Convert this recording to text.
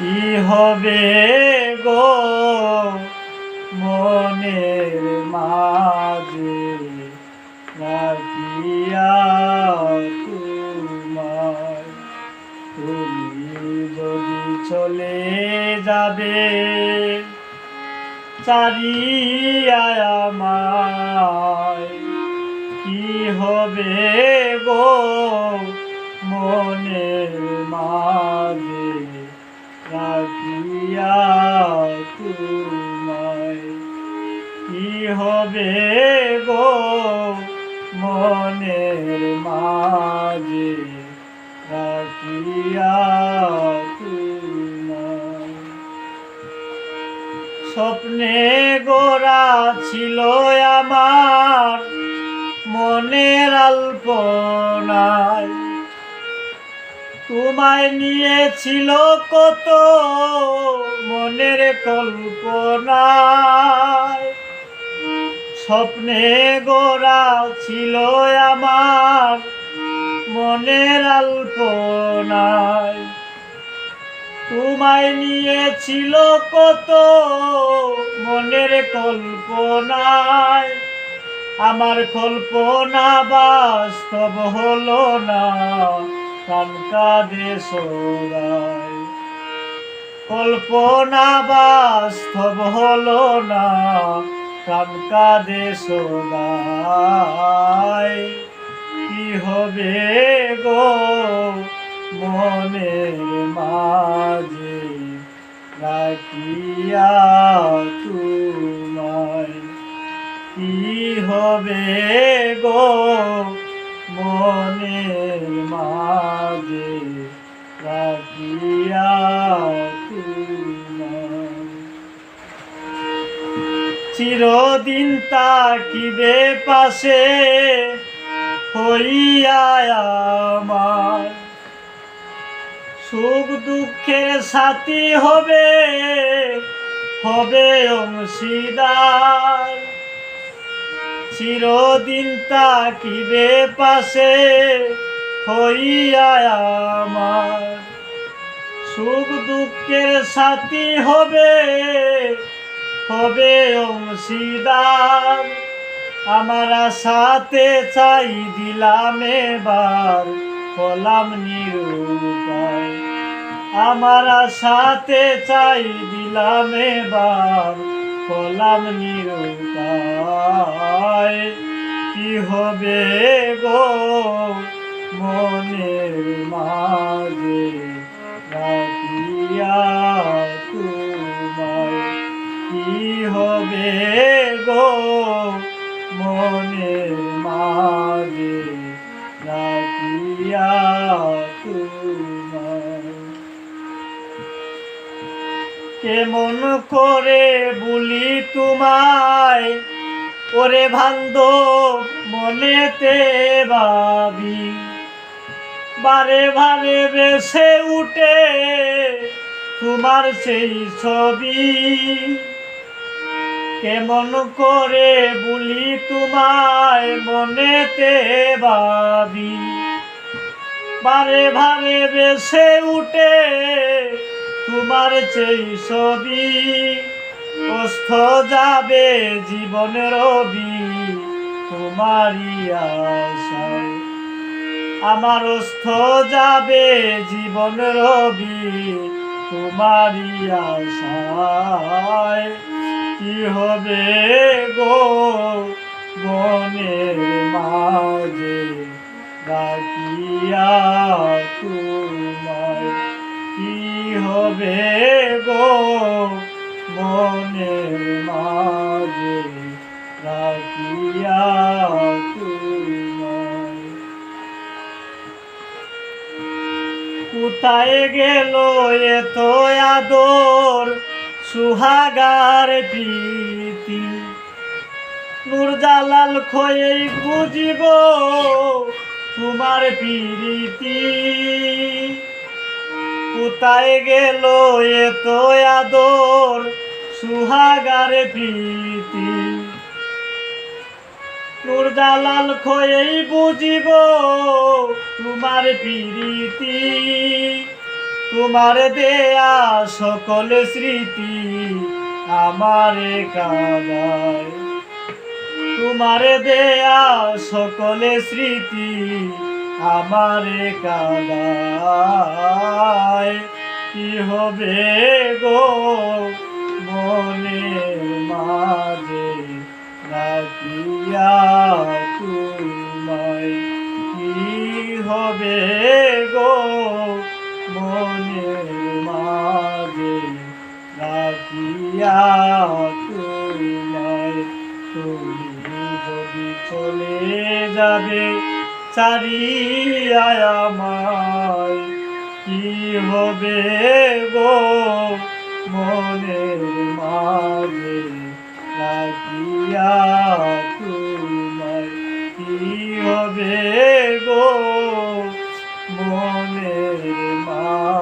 কি হবে গো মনের মাঝে? রাখিয়া তোমার তুমি যদি চলে যাবে, চারিয়ায় আমায়, কি হবে গো মনের মাঝে? রাখিয়া তোমায়। কি হবে গো মনের মাঝে? রাখিয়া স্বপ্নে গোরা ছিল আমার মনের আল্পনায়। তোমায় নিয়েছিল কত মনের কল্পনা স্বপ্নে গোরা ছিল আমার মনের আল্পনায়। তোমায় নিয়েছিল কত মনের কল্পনায়। আমার কল্পনা বাস্তব হলো না। কানকা দেশরায় কল্পনা বাস্তব হলো না কানকা দেশরায় কি হবে গো মনের মাঝে? রাখিয়া তোমায়। কি হবে গো মনের মাঝে রাখিয়া চিরদিন তাকিবে পাশে হইয়া আমার। সুখ দুঃখের সাথী হবে হবে অংশীদার। চিরদিন তাকিবে পাশে, হইয়া আমার। সুখ দুঃখের সাথী হবে হবে অংশীদার। আমার সাথে চাই দিলাম এবার, হলাম নিরুপায়। আমার সাথে চাই দিলাম এবার হলাম নিরুপায়। কি হবে গো মনের মাঝে? রাখিয়া তোমায়। কি হবে কেমন করে বলি তোমায়? ওরে ভান্দ মনেতে ভাবি। বারে বারে বেসে উঠে তোমার সেই ছবি। কেমন করে বলি তোমায় মনেতে ভাবি। বারে বারে বেসে উঠে তোমার সেই ছবি অস্ত যাবে জীবন রবি, তোমারই আশায়। আমার অস্থ যাবে জীবন রবি, তোমারই আশায়। কি হবে গো বনের মাঝে ডাকিয়া তোমায় কি হবে গো মনের মাঝে, রাখিয়া কোথায় গেল এত আদর, সুহাগার প্রীতি? নুরজালাল খয়ে বুঝিব তোমার প্রীতি। কোথায় গেল এত আদর? সুহাগার প্রীতি। তোর দালাল খয়েই বুঝিব তোমার প্রীতি। তোমার দেয়া সকল স্মৃতি আমারে কাদায় তোমার দেয়া সকল স্মৃতি আমারে কাদায়। কি হবে গো মনের মাঝে? রাখিয়া তোমায় কি হবে গো মনের মাঝে? রাখিয়া তোমায় তুমি যদি চলে যাবে চারিয়ায় আমায় কি হবে গো মনের মাঝে? রাখিয়া তোমার কি হবে গো মনের মাঝে?